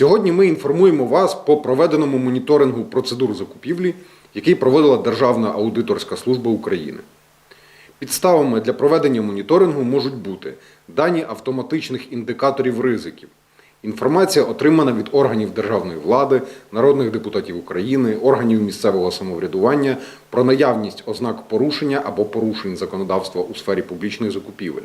Сьогодні ми інформуємо вас по проведеному моніторингу процедур закупівлі, який проводила Державна аудиторська служба України. Підставами для проведення моніторингу можуть бути дані автоматичних індикаторів ризиків, інформація, отримана від органів державної влади, народних депутатів України, органів місцевого самоврядування про наявність ознак порушення або порушень законодавства у сфері публічних закупівель.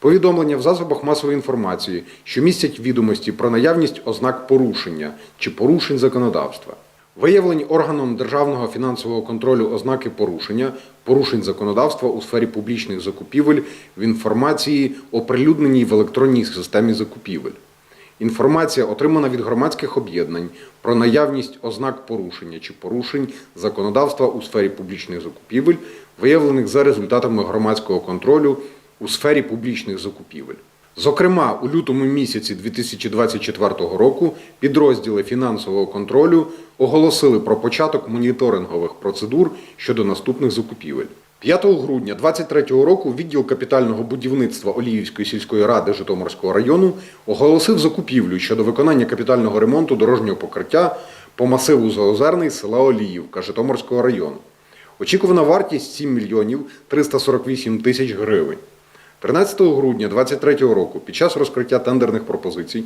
Повідомлення в засобах масової інформації, що містять відомості про наявність ознак порушення чи порушень законодавства. Виявлені органом державного фінансового контролю ознаки порушення, порушень законодавства у сфері публічних закупівель в інформації, оприлюдненій в електронній системі закупівель. Інформація, отримана від громадських об'єднань про наявність ознак порушення чи порушень законодавства у сфері публічних закупівель, виявлених за результатами громадського контролю у сфері публічних закупівель. Зокрема, у лютому місяці 2024 року підрозділи фінансового контролю оголосили про початок моніторингових процедур щодо наступних закупівель. 5 грудня 2023 року відділ капітального будівництва Оліївської сільської ради Житомирського району оголосив закупівлю щодо виконання капітального ремонту дорожнього покриття по масиву Заозерний села Оліївка Житомирського району. Очікувана вартість 7 мільйонів 348 тисяч гривень. 13 грудня 2023 року під час розкриття тендерних пропозицій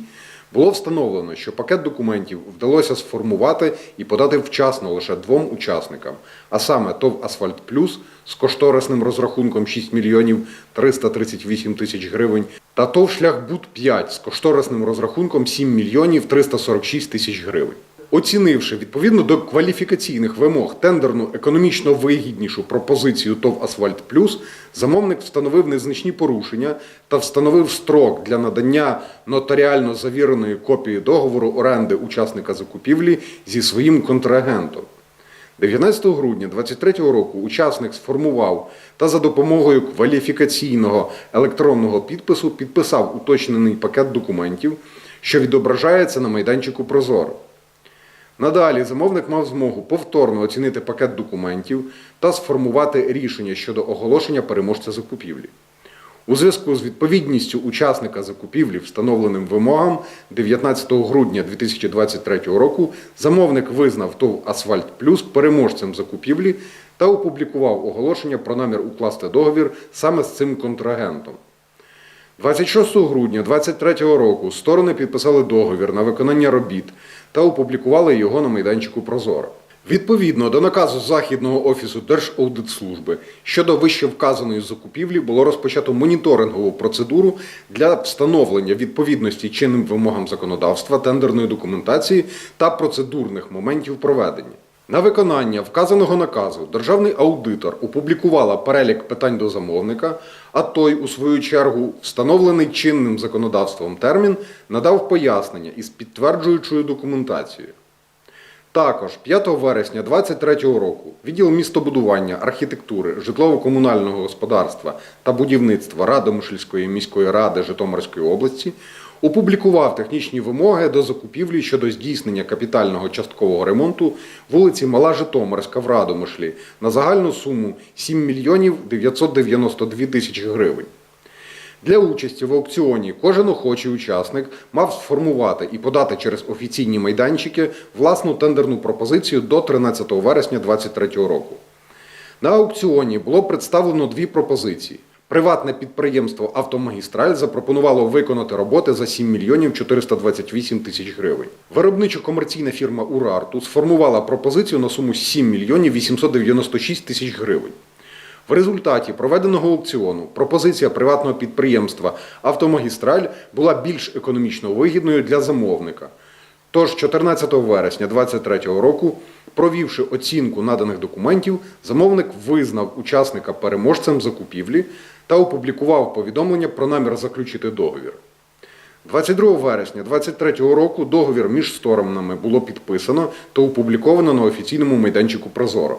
було встановлено, що пакет документів вдалося сформувати і подати вчасно лише двом учасникам, а саме ТОВ Асфальт Плюс з кошторисним розрахунком 6 мільйонів 338 тисяч гривень та ТОВ Шляхбуд 5 з кошторисним розрахунком 7 мільйонів 346 тисяч гривень. Оцінивши відповідно до кваліфікаційних вимог тендерну економічно вигіднішу пропозицію ТОВ Асфальт Плюс, замовник встановив незначні порушення та встановив строк для надання нотаріально завіреної копії договору оренди учасника закупівлі зі своїм контрагентом. 19 грудня 2023 року учасник сформував та за допомогою кваліфікаційного електронного підпису підписав уточнений пакет документів, що відображається на майданчику Прозоро. Надалі замовник мав змогу повторно оцінити пакет документів та сформувати рішення щодо оголошення переможця закупівлі. У зв'язку з відповідністю учасника закупівлі встановленим вимогам 19 грудня 2023 року замовник визнав ТОВ Асфальт Плюс переможцем закупівлі та опублікував оголошення про намір укласти договір саме з цим контрагентом. 26 грудня 2023 року сторони підписали договір на виконання робіт та опублікували його на майданчику Прозоро. Відповідно до наказу Західного офісу Держаудитслужби щодо вищевказаної закупівлі було розпочато моніторингову процедуру для встановлення відповідності чинним вимогам законодавства, тендерної документації та процедурних моментів проведення. На виконання вказаного наказу державний аудитор опублікувала перелік питань до замовника, а той, у свою чергу, встановлений чинним законодавством термін, надав пояснення із підтверджуючою документацією. Також 5 вересня 2023 року відділ містобудування, архітектури, житлово-комунального господарства та будівництва Радомишльської міської ради Житомирської області опублікував технічні вимоги до закупівлі щодо здійснення капітального часткового ремонту вулиці Мала Житомирська в Радомишлі на загальну суму 7 мільйонів 992 тисячі гривень. Для участі в аукціоні кожен охочий учасник мав сформувати і подати через офіційні майданчики власну тендерну пропозицію до 13 вересня 2023 року. На аукціоні було представлено дві пропозиції. Приватне підприємство Автомагістраль запропонувало виконати роботи за 7 мільйонів 428 тисяч гривень. Виробничо-комерційна фірма Урарту сформувала пропозицію на суму 7 мільйонів 896 тисяч гривень. В результаті проведеного аукціону пропозиція приватного підприємства Автомагістраль була більш економічно вигідною для замовника. Тож 14 вересня 2023 року, провівши оцінку наданих документів, замовник визнав учасника переможцем закупівлі та опублікував повідомлення про намір заключити договір. 22 вересня 2023 року договір між сторонами було підписано та опубліковано на офіційному майданчику Прозоро.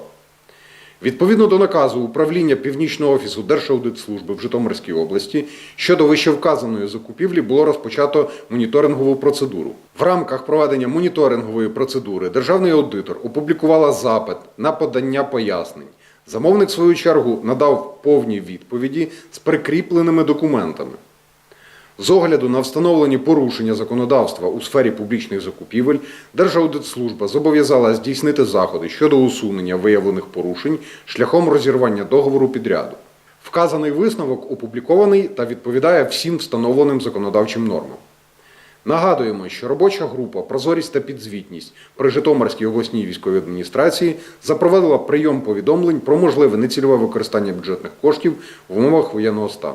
Відповідно до наказу управління Північного офісу Держаудитслужби в Житомирській області щодо вищевказаної закупівлі було розпочато моніторингову процедуру. В рамках проведення моніторингової процедури державний аудитор опублікувала запит на подання пояснень. Замовник, в свою чергу, надав повні відповіді з прикріпленими документами. З огляду на встановлені порушення законодавства у сфері публічних закупівель, Держаудитслужба зобов'язала здійснити заходи щодо усунення виявлених порушень шляхом розірвання договору підряду. Вказаний висновок опублікований та відповідає всім встановленим законодавчим нормам. Нагадуємо, що робоча група Прозорість та підзвітність при Житомирській обласній військовій адміністрації запровадила прийом повідомлень про можливе нецільове використання бюджетних коштів в умовах воєнного стану.